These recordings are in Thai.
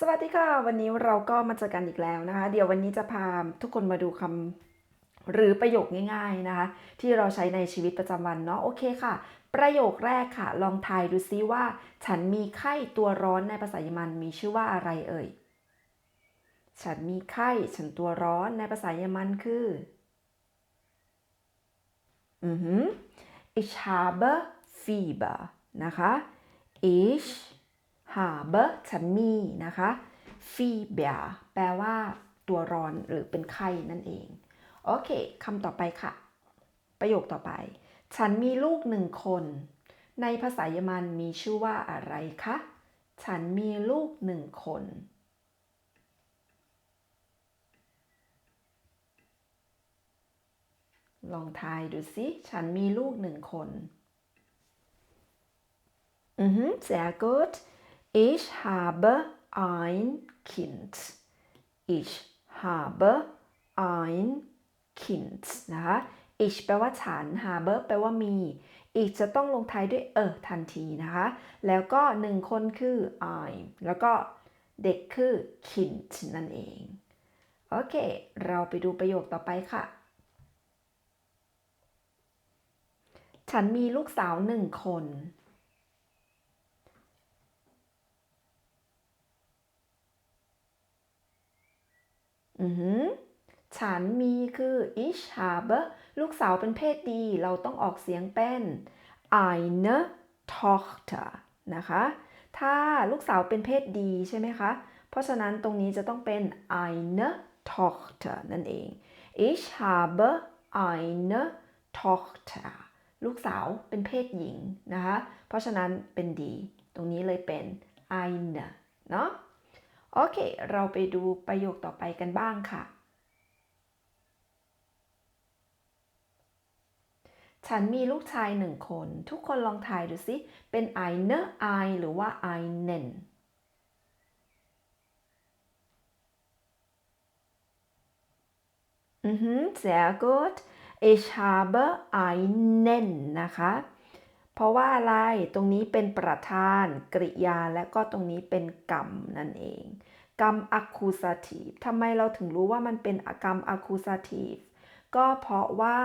สวัสดีค่ะ วันนี้เราก็มาเจอกันอีกแล้วนะคะ เดี๋ยววันนี้จะพาทุกคนมาดูคำหรือประโยคง่าย ๆนะคะ ที่เราใช้ในชีวิตประจำวันเนาะโอเคค่ะ ประโยคแรกค่ะ ลองทายดูซิว่า ฉันมีไข้ตัวร้อนในภาษาเยอรมันมีชื่อว่าอะไรเอ่ย ฉันมีไข้ฉันตัวร้อนในภาษาเยอรมันคืออือหือ ich habe Fieber นะคะ ich habe ฉันมีนะคะ Fieber แปลว่าตัวร้อนหรือเป็นไข้นั่นเอง โอเคคำต่อไปค่ะ ประโยคต่อไป ฉันมีลูกหนึ่งคน ในภาษาเยอรมันมีชื่อว่าอะไรคะ ฉันมีลูกหนึ่งคน ลองทายดูสิฉันมีลูกหนึ่งคน อือฮึ sehr gut ich habe ein Kind ich habe ein Kind นะคะ ich แปลว่าฉัน habe แปลว่ามี ich จะต้องลงท้ายด้วยเออทันทีนะคะ แล้วก็หนึ่งคนคือ ein แล้วก็เด็กคือ kind นั่นเอง โอเค เราไปดูประโยคต่อไปค่ะฉันมีลูกสาวหนึ่งคน อือหือฉันมีคือ ich habe ลูกสาวเป็นเพศดี เราต้องออกเสียงเป็น eine Tochter นะคะ ถ้าลูกสาวเป็นเพศดีใช่ไหมคะ เพราะฉะนั้นตรงนี้จะต้องเป็น eine Tochter นั่นเอง ich habe eine Tochter ลูกสาวเป็นเพศหญิงนะคะ เพราะฉะนั้นเป็นดี ตรงนี้เลยเป็น eine เนาะ โอเค เราไปดูประโยคต่อไปกันบ้างค่ะ ฉันมีลูกชายหนึ่งคน ทุกคนลองทายดูสิ เป็น eine ein หรือว่า I n e n อือฮึ sehr gut ich habe einen นะคะ เพราะว่าอะไรตรงนี้เป็นประธาน กริยาและก็ตรงนี้เป็นกรรมนั่นเอง กรรม accusative ทำไมเราถึงรู้ว่ามันเป็นกรรม accusative ก็เพราะว่า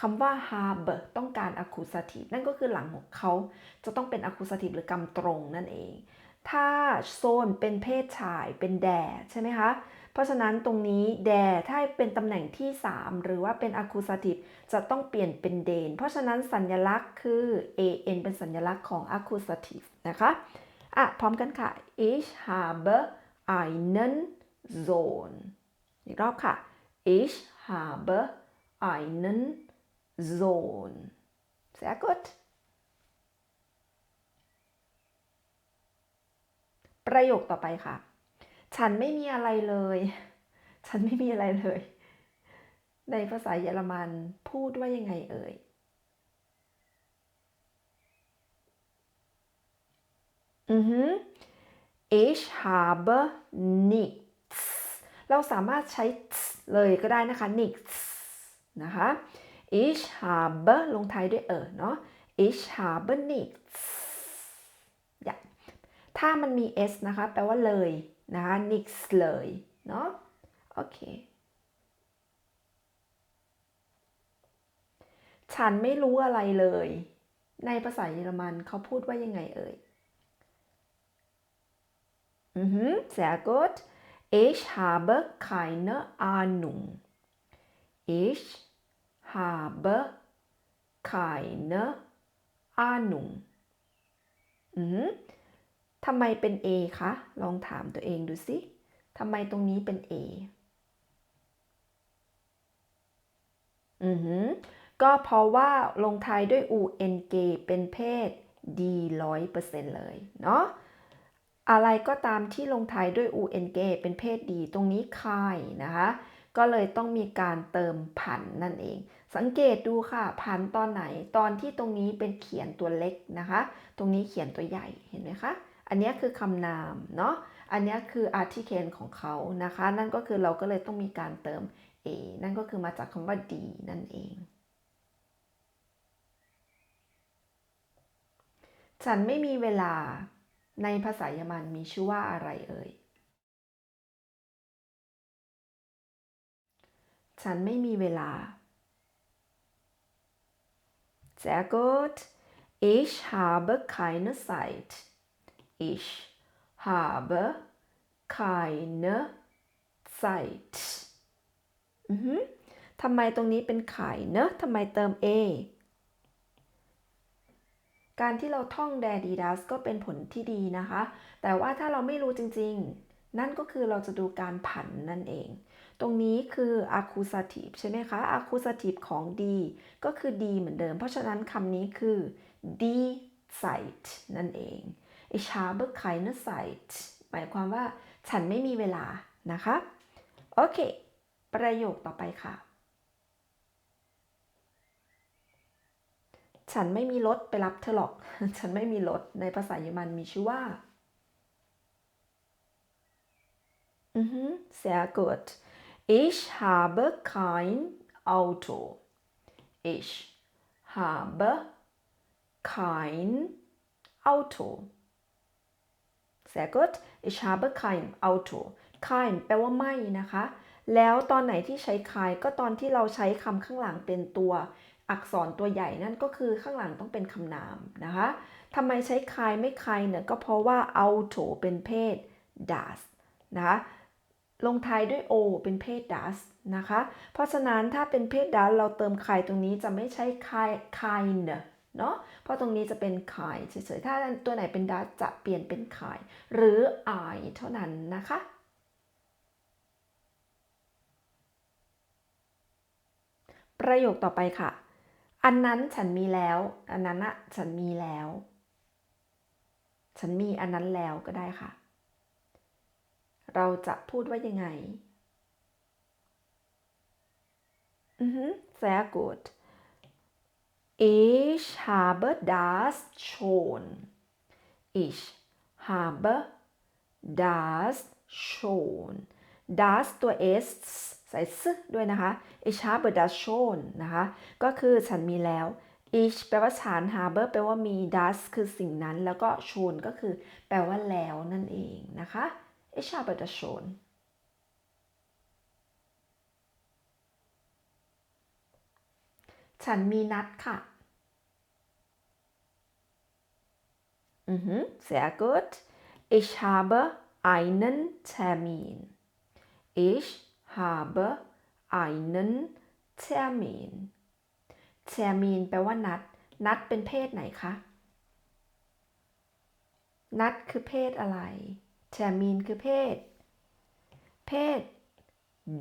คำว่า habe ต้องการ accusative นั่นก็คือหลังของเขาจะต้องเป็น accusative หรือกรรมตรงนั่นเอง ถ้าโซนเป็นเพศชายเป็นแดใช่ไหมคะ เพราะฉะนั้นตรงนี้แดถ้าเป็นตำแหน่งที่ 3 หรือว่าเป็น accusative จะต้องเปลี่ยนเป็นเดนเพราะฉะนั้นสัญลักษณ์คือ an เป็นสัญลักษณ์ของ accusative นะคะ อะ พร้อมกันค่ะ ich habe einen Sohn อีกรอบค่ะ ich habe einen Sohn sehr gut ประโยคต่อไปค่ะ ฉันไม่มีอะไรเลย ฉันไม่มีอะไรเลย ในภาษาเยอรมันพูดว่ายังไงเอ่ย อือฮึ ich habe nichts เราสามารถใช้ เลยก็ได้นะคะ nichts นะคะ ich habe ลงท้ายด้วยเออเนาะ ich habe nichts ถ้ามันมี s นะคะ แปลว่าเลย นะคะ nichts เลยเนาะโอเค ฉันไม่รู้อะไรเลย ในภาษาเยอรมันเขาพูดว่ายังไงเอ่ยอือฮึ sehr gut ich habe keine Ahnung ich habe keine Ahnung อือฮึ ทำไมเป็น A คะ ลองถามตัวเองดูสิทำไมตรงนี้เป็น A อือฮึก็เพราะว่าลงท้ายด้วย un g เป็นเพศ d ร้อยเปอร์เซ็นต์เลย เนาะ อะไรก็ตามที่ลงท้ายด้วย un g เป็นเพศดี ตรงนี้คายนะคะ ก็เลยต้องมีการเติมผันนั่นเอง สังเกตดูค่ะ ผันตอนไหน ตอนที่ตรงนี้เป็นเขียนตัวเล็กนะคะ ตรงนี้เขียนตัวใหญ่ เห็นไหมคะ อันนี้คือคำนามเนาะ อันนี้คือ article ของเขานะคะ นั่นก็คือเราก็เลยต้องมีการเติม a นั่นก็คือมาจากคำว่า d นั่นเอง ฉันไม่มีเวลาในภาษาเยอรมันมีชื่อว่าอะไรเอ่ย ฉันไม่มีเวลา Sehr gut. Ich habe keine Zeit. Ich habe keine Zeit. อือหือทำไมตรงนี้เป็นไข่เนอะทำไมเติม a การที่เราท่อง d a d i d a s ก็เป็นผลที่ดีนะคะ แต่ว่าถ้าเราไม่รู้จริง ๆ นั่นก็คือเราจะดูการผันนั่นเอง ตรงนี้คือ accusative ใช่ไหมคะ accusative ของ d ก็คือ d เหมือนเดิม เพราะฉะนั้นคำนี้คือ die Zeit นั่นเอง ich habe keine Zeit หมายความว่าฉันไม่มีเวลานะคะ โอเค ประโยคต่อไปค่ะ ฉันไม่มีรถไปรับเธอหรอก ฉันไม่มีรถ ในภาษาเยอรมันมีชื่อว่า อือฮึ sehr gut ich habe kein Auto ich habe kein Auto sehr gut ich habe kein Auto kein แปลว่าไม่นะคะ แล้วตอนไหนที่ใช้ kein ก็ตอนที่เราใช้คำข้างหลังเป็นตัวอักษรตัวใหญ่นั่นก็คือข้างหลังต้องเป็นคำนามนะคะทำไมใช้ kein ไม่ kein เนี่ยก็เพราะว่า auto เป็นเพศ das นะคะลงท้ายด้วย o เป็นเพศ das นะคะ เพราะฉะนั้นถ้าเป็นเพศ das เราเติม kein ตรงนี้จะไม่ใช่ kein kein เนาะเพราะตรงนี้จะเป็น kein เฉยๆ ถ้าตัวไหนเป็น das จะเปลี่ยนเป็น kein หรือ i เท่านั้นนะคะประโยคต่อไปค่ะ อันนั้นฉันมีแล้ว อันนั้นอะฉันมีแล้ว ฉันมีอันนั้นแล้วก็ได้ค่ะ เราจะพูดว่ายังไง อือฮึ sehr gut ich habe das schon ich habe das schon das ตัว s ใส่ซด้วยนะคะ ich habe das schon นะคะ ก็คือฉันมีแล้ว ich แปลว่าฉัน habe แปลว่ามี das คือสิ่งนั้น แล้วก็ schon ก็คือ แปลว่าแล้วนั่นเองนะคะ ich habe das schon ฉันมีนัดค่ะ อือฮึ sehr gut ich habe einen Termin ich habe einen Termin Termin แปลว่านัด นัดเป็นเพศไหนคะ นัดคือเพศอะไร Termin คือเพศ เพศ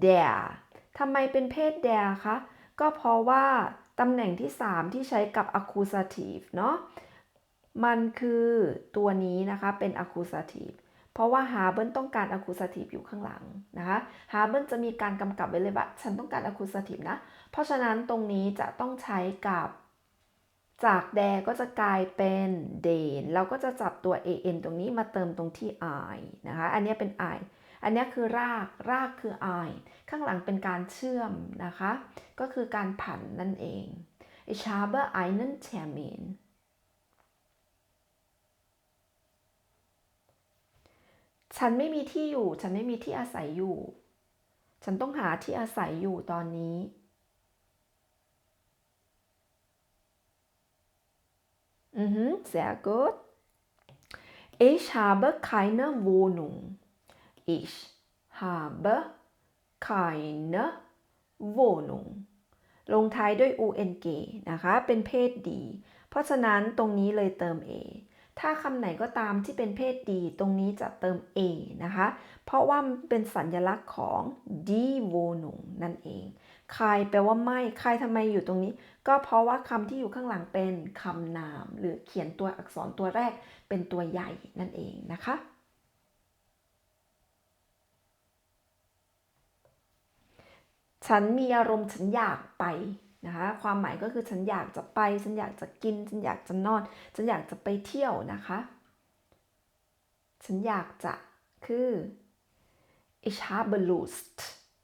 der ทำไมเป็นเพศ der คะ ก็เพราะว่าตำแหน่งที่ 3 ที่ใช้กับ accusative เนาะ มันคือตัวนี้นะคะเป็น accusative เพราะว่า haben ต้องการ accusative อยู่ข้างหลังนะคะ haben จะมีการกำกับไว้เลยว่าฉันต้องการ accusative นะ เพราะฉะนั้นตรงนี้จะต้องใช้กับจาก der ก็จะกลายเป็น den เราก็จะจับตัว an ตรงนี้มาเติมตรงที่ i นะคะ อันนี้เป็น i อันนี้คือราก รากคือ i ข้างหลังเป็นการเชื่อมนะคะ ก็คือการผันนั่นเอง ich habe einen Termin ฉันไม่มีที่อยู่ ฉันไม่มีที่อาศัยอยู่ ฉันต้องหาที่อาศัยอยู่ตอนนี้ อือฮึ sehr gut ich habe keine Wohnung ich habe keine Wohnung ลงท้ายด้วย ung นะคะ เป็นเพศดี เพราะฉะนั้นตรงนี้เลยเติม a ถ้าคำไหนก็ตามที่เป็นเพศดีตรงนี้จะเติม a นะคะ เพราะว่ามันเป็นสัญลักษณ์ของ die Wohnung นั่นเองใครแปลว่าไม่ใครทำไมอยู่ตรงนี้ ก็เพราะว่าคำที่อยู่ข้างหลังเป็นคำนาม หรือเขียนตัวอักษรตัวแรกเป็นตัวใหญ่นั่นเองนะคะ ฉันมีอารมณ์ฉันอยากไป นะคะความหมายก็คือฉันอยากจะไป ฉันอยากจะกิน ฉันอยากจะนอน ฉันอยากจะไปเที่ยวนะคะ ฉันอยากจะคือ ich habe Lust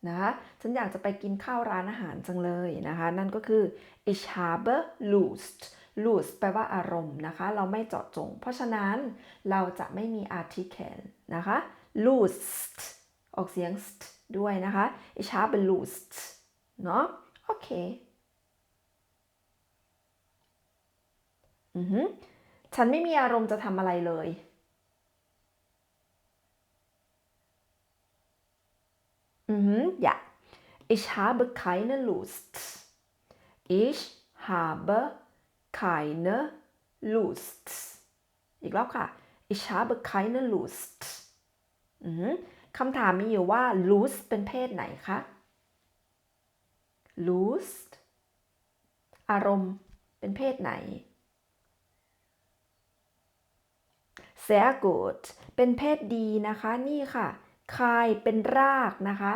นะคะฉันอยากจะไปกินข้าวร้านอาหารจังเลยนะคะ นั่นก็คือ ich habe Lust lust แปลว่าอารมณ์นะคะ เราไม่เจาะจง เพราะฉะนั้นเราจะไม่มี article นะคะ lust ออกเสียง st ด้วยนะคะ ich habe lust เนาะโอเคอือหือ ฉันไม่มีอารมณ์จะทำอะไรเลย Mhm, ja. Ich habe keine Lust. Ich habe keine Lust. อีกรอบค่ะ Ich habe keine Lust. อือหือคำถามมีอยู่ว่า Lust เป็นเพศไหนคะ Lust อารมณ์เป็นเพศไหน Sehr gut เป็นเพศดีนะคะนี่ค่ะคายเป็นรากนะคะ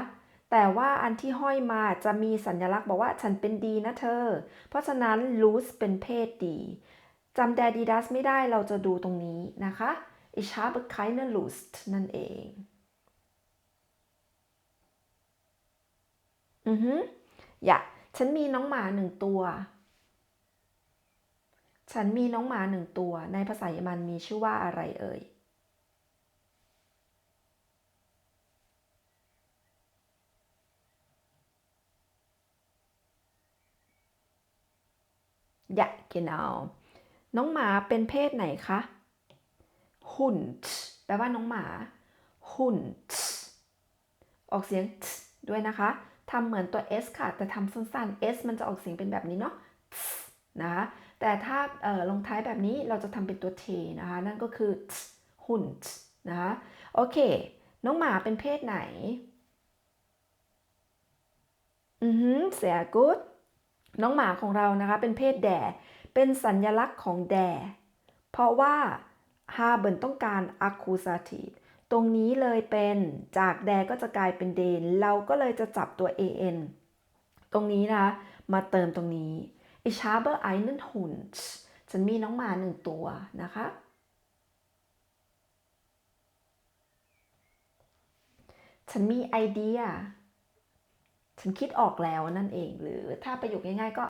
แต่ว่าอันที่ห้อยมาจะมีสัญลักษณ์บอกว่าฉันเป็นดีนะเธอ เพราะฉะนั้น lose เป็นเพศดีจำ daddy das ไม่ได้เราจะดูตรงนี้นะคะ ich habe keine Lust นั่นเองอือฮึอย่าฉันมีน้องหมาหนึ่งตัว ฉันมีน้องหมาหนึ่งตัว ในภาษาเยอรมันมีชื่อว่าอะไรเอ่ย Ja, genau น้องหมาเป็นเพศไหนคะ Hund แปลว่าน้องหมา Hund ออกเสียง t ด้วยนะคะ ทำเหมือนตัว s ค่ะ แต่ทำสั้นๆ s มันจะออกเสียงเป็นแบบนี้เนาะ t นะคะ แต่ถ้าลงท้ายแบบนี้เราจะทำเป็นตัว t นะคะ นั่นก็คือ t Hund นะคะโอเค น้องหมาเป็นเพศไหน อือฮึเสียกูดน้องหมาของเรานะคะ เป็นเพศแด่ เป็นสัญญลักษณ์ของแด่ เพราะว่า haben ต้องการ accusative ตรงนี้เลยเป็นจากแดก็จะกลายเป็นเดน เราก็เลยจะจับตัว an ตรงนี้นะคะมาเติมตรงนี้ ich habe einen Hund ฉันมีน้องหมาหนึ่งตัวนะคะ ฉันมีไอเดีย ฉันคิดออกแล้วนั่นเอง หรือถ้าประโยคง่ายๆก็